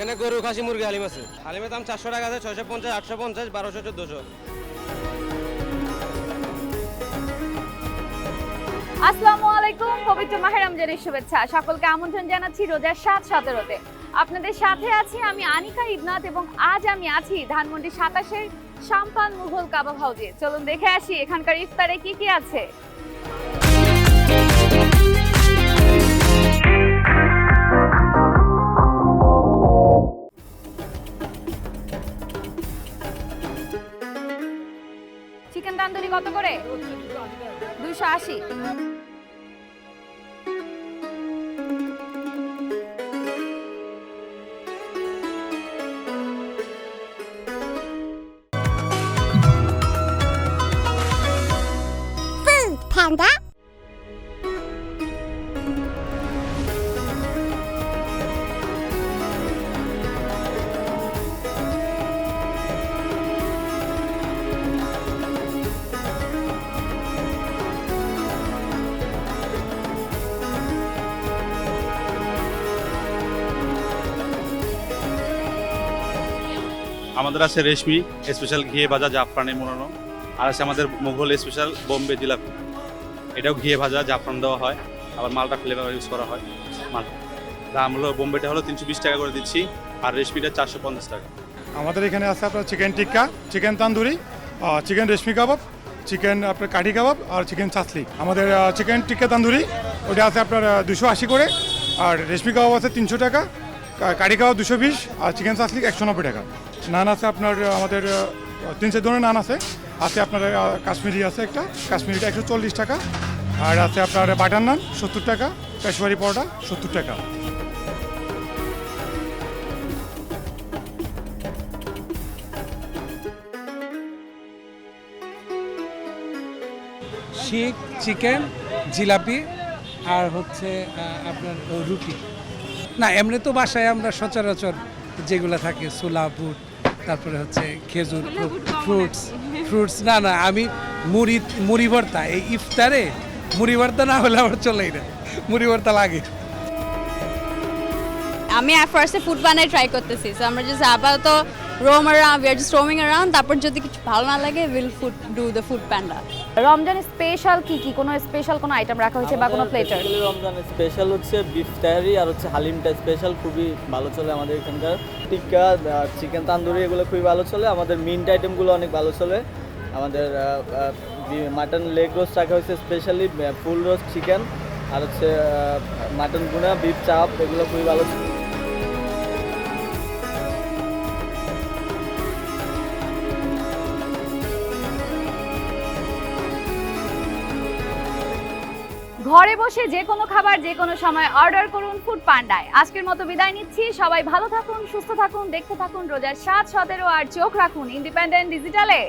এখানে গরু, খাসি, মুরগি, হালিম আছে। হালিমের দাম চারশো টাকা আছে, ছয়শো পঞ্চাশ, আটশো পঞ্চাশ, বারোশো, চোদ্দোশো। আসসালামু আলাইকুম, পবিত্র মাহের রমজানের শুভেচ্ছা। সকলকে আমন্ত্রণ জানাচ্ছি রোজার সাত সতেরোতে। আপনাদের সাথে আছি আমি আনিকা ইবনাথ এবং আজ আমি আছি ধানমন্ডি সাতাশের সাম্পান মুঘল কাবাব হাউজে। চলুন দেখে আসি, এখানকার ইফতারে কি কি আছে। চিকেন তান্দুরি কত করে দুশো আশি Panda? আমাদের আছে রেশমি স্পেশাল ঘিয়ে ভাজা জাফরানে মোড়ানো আর আছে আমাদের মুঘল স্পেশাল বোম্বে জিলাপি। এটাও ঘিয়ে ভাজা, জাফরান দেওয়া হয়। আবার মালটা ফ্লেভার ইউজ করা হয়। মাল। দাম হলো, বোম্বেটা হলো তিনশো বিশ টাকা করে দিচ্ছি। আর রেশমিটা চারশো পঞ্চাশ টাকা। আমাদের এখানে আছে আপনার chicken tikka chicken tandoori chicken reshmi kebab chicken আপনার কাঠি কাবাব আর চিকেন চাসলি। আমাদের চিকেন টিক্কা তান্দুরি ওটা আছে আপনার দুশো আশি করে। আর রেশমি কাবাব আছে তিনশো টাকা। কা- কাঠি কাবাব দুশো বিশ আর চিকেন চাসলি একশো নব্বই টাকা। নান আছে আপনার আমাদের তিন চার ধরনের নান আছে। আছে আপনার কাশ্মীরি আছে একটা। কাশ্মীরিটা একশো চল্লিশ টাকা। আর আছে আপনার বাটার নান সত্তর টাকা পেশোয়ারি পরোটা সত্তর টাকা। শিক চিকেন, জিলাপি, আর হচ্ছে আপনার রুটি। না এমনি তো বাসায় আমরা সচরাচর যেগুলো থাকে ছোলা বুট তারপরে হচ্ছে খেজুর ফ্রুটস ফ্রুটস না না আমি মুড়ি মুড়ি ভর্তা এই ইফতারে মুড়ি ভর্তা না হলে আমার চলেই না মুড়ি ভর্তা লাগে। আমি ফার্স্টে ফুড বানাই ট্রাই করতেছি সো আমরা জাস্ট আপাতত roam around we are just roaming around তারপর যদি কিছু ভালো না লাগে will food do the Foodpanda Ramzan special কি কি? কোনো স্পেশাল কোনো আইটেম রাখা হয়েছে বা কোনো প্লেটার রমজানের স্পেশাল হচ্ছে বিফ তাহারি আর হচ্ছে হালিমটা স্পেশাল খুবই ভালো চলে আমাদের এখানকার। টিক্কা চিকেন তান্দুরি এগুলো খুবই ভালো চলে। আমাদের মিন্ট আইটেমগুলো অনেক ভালো চলে। আমাদের মাটন লেগ রোস্ট রাখা হয়েছে স্পেশালি ফুল রোস্ট চিকেন আর হচ্ছে মাটন গুনা বিফ চাপ এগুলো খুবই ভালো চলে ঘরে বসে যে কোনো খাবার, যে কোনো সময় অর্ডার করুন ফুড পান্ডায়। আজকের মতো বিদায় নিচ্ছি। সবাই ভালো থাকুন, সুস্থ থাকুন, দেখতে থাকুন রোজার সাত, সতেরো, আর চোখ রাখুন ইন্ডিপেন্ডেন্ট ডিজিটালে।